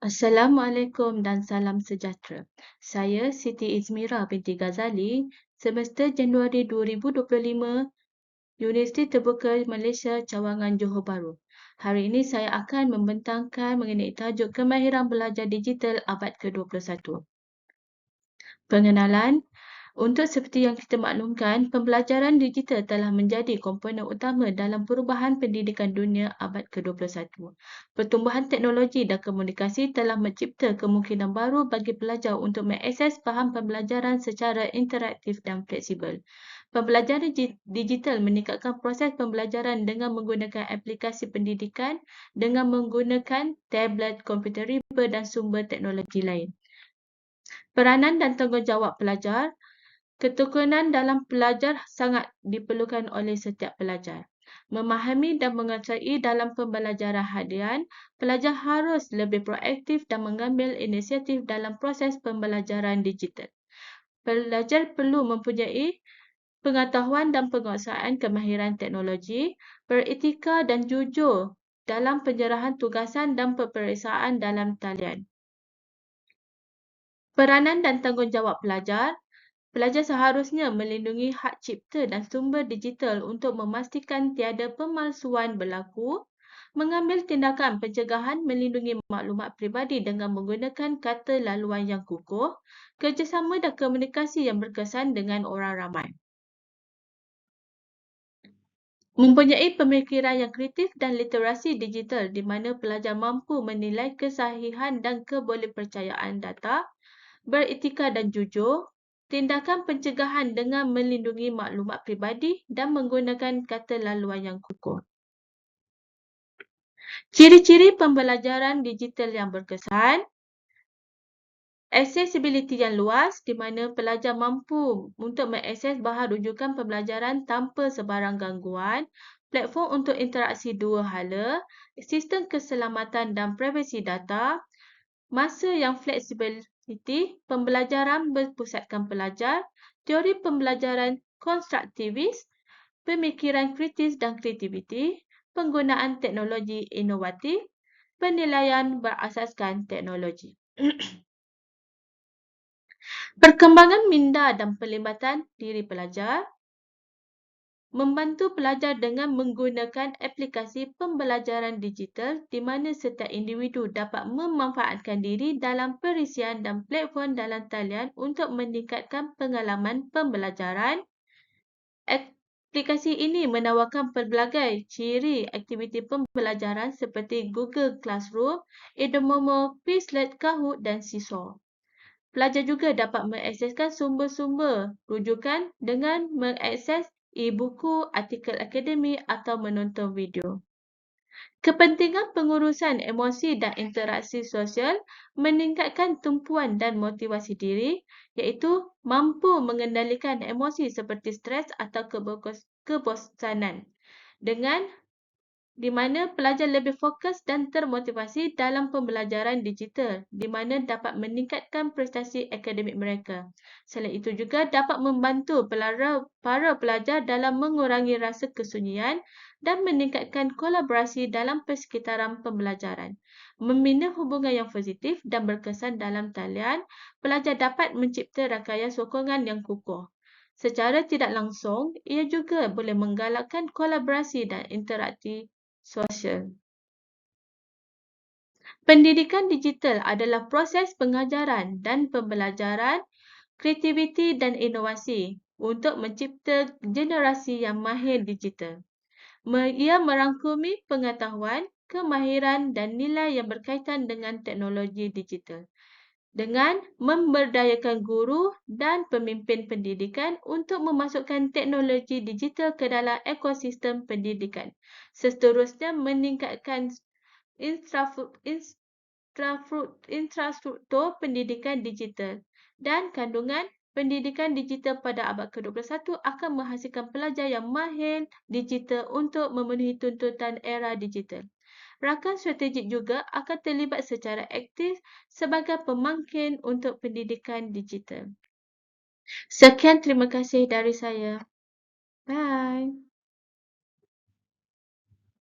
Assalamualaikum dan salam sejahtera. Saya Siti Izmira binti Ghazali, semester Januari 2025, Universiti Terbuka Malaysia Cawangan Johor Bahru. Hari ini saya akan membentangkan mengenai tajuk kemahiran belajar digital abad ke-21. Pengenalan, untuk seperti yang kita maklumkan, pembelajaran digital telah menjadi komponen utama dalam perubahan pendidikan dunia abad ke-21. Pertumbuhan teknologi dan komunikasi telah mencipta kemungkinan baru bagi pelajar untuk mengakses faham pembelajaran secara interaktif dan fleksibel. Pembelajaran digital meningkatkan proses pembelajaran dengan menggunakan aplikasi pendidikan dengan menggunakan tablet, komputer riba dan sumber teknologi lain. Peranan dan tanggungjawab pelajar Ketekunan dalam pelajar sangat diperlukan oleh setiap pelajar. Memahami dan menguasai dalam pembelajaran harian, pelajar harus lebih proaktif dan mengambil inisiatif dalam proses pembelajaran digital. Pelajar perlu mempunyai pengetahuan dan penguasaan kemahiran teknologi, beretika dan jujur dalam penyerahan tugasan dan peperiksaan dalam talian. Peranan dan tanggungjawab pelajar Pelajar seharusnya melindungi hak cipta dan sumber digital untuk memastikan tiada pemalsuan berlaku, mengambil tindakan pencegahan melindungi maklumat peribadi dengan menggunakan kata laluan yang kukuh, kerjasama dan komunikasi yang berkesan dengan orang ramai. Mempunyai pemikiran yang kritis dan literasi digital di mana pelajar mampu menilai kesahihan dan kebolehpercayaan data, beretika dan jujur, tindakan pencegahan dengan melindungi maklumat pribadi dan menggunakan kata laluan yang kukuh. Ciri-ciri pembelajaran digital yang berkesan, accessibility yang luas di mana pelajar mampu untuk mengakses bahan rujukan pembelajaran tanpa sebarang gangguan, platform untuk interaksi dua hala, sistem keselamatan dan privasi data, masa yang fleksibel Iti, pembelajaran berpusatkan pelajar, teori pembelajaran konstruktivis, pemikiran kritis dan kreativiti, penggunaan teknologi inovatif, penilaian berasaskan teknologi. Perkembangan minda dan pelibatan diri pelajar, membantu pelajar dengan menggunakan aplikasi pembelajaran digital di mana setiap individu dapat memanfaatkan diri dalam perisian dan platform dalam talian untuk meningkatkan pengalaman pembelajaran. Aplikasi ini menawarkan pelbagai ciri aktiviti pembelajaran seperti Google Classroom, Edomomo, Quizlet, Kahoot dan Seesaw. Pelajar juga dapat mengakseskan sumber-sumber rujukan dengan mengakses e-buku, artikel akademik atau menonton video. Kepentingan pengurusan emosi dan interaksi sosial meningkatkan tumpuan dan motivasi diri iaitu mampu mengendalikan emosi seperti stres atau kebosanan dengan di mana pelajar lebih fokus dan termotivasi dalam pembelajaran digital di mana dapat meningkatkan prestasi akademik mereka. Selain itu juga dapat membantu para pelajar dalam mengurangi rasa kesunyian dan meningkatkan kolaborasi dalam persekitaran pembelajaran. Membina hubungan yang positif dan berkesan dalam talian, pelajar dapat mencipta rangkaian sokongan yang kukuh. Secara tidak langsung, ia juga boleh menggalakkan kolaborasi dan interaksi sosial. Pendidikan digital adalah proses pengajaran dan pembelajaran, kreativiti dan inovasi untuk mencipta generasi yang mahir digital. Ia merangkumi pengetahuan, kemahiran dan nilai yang berkaitan dengan teknologi digital dengan memberdayakan guru dan pemimpin pendidikan untuk memasukkan teknologi digital ke dalam ekosistem pendidikan. Seterusnya meningkatkan infrastruktur pendidikan digital dan kandungan pendidikan digital pada abad ke-21 akan menghasilkan pelajar yang mahir digital untuk memenuhi tuntutan era digital rakan strategik juga akan terlibat secara aktif sebagai pemangkin untuk pendidikan digital. Sekian terima kasih dari saya. Bye.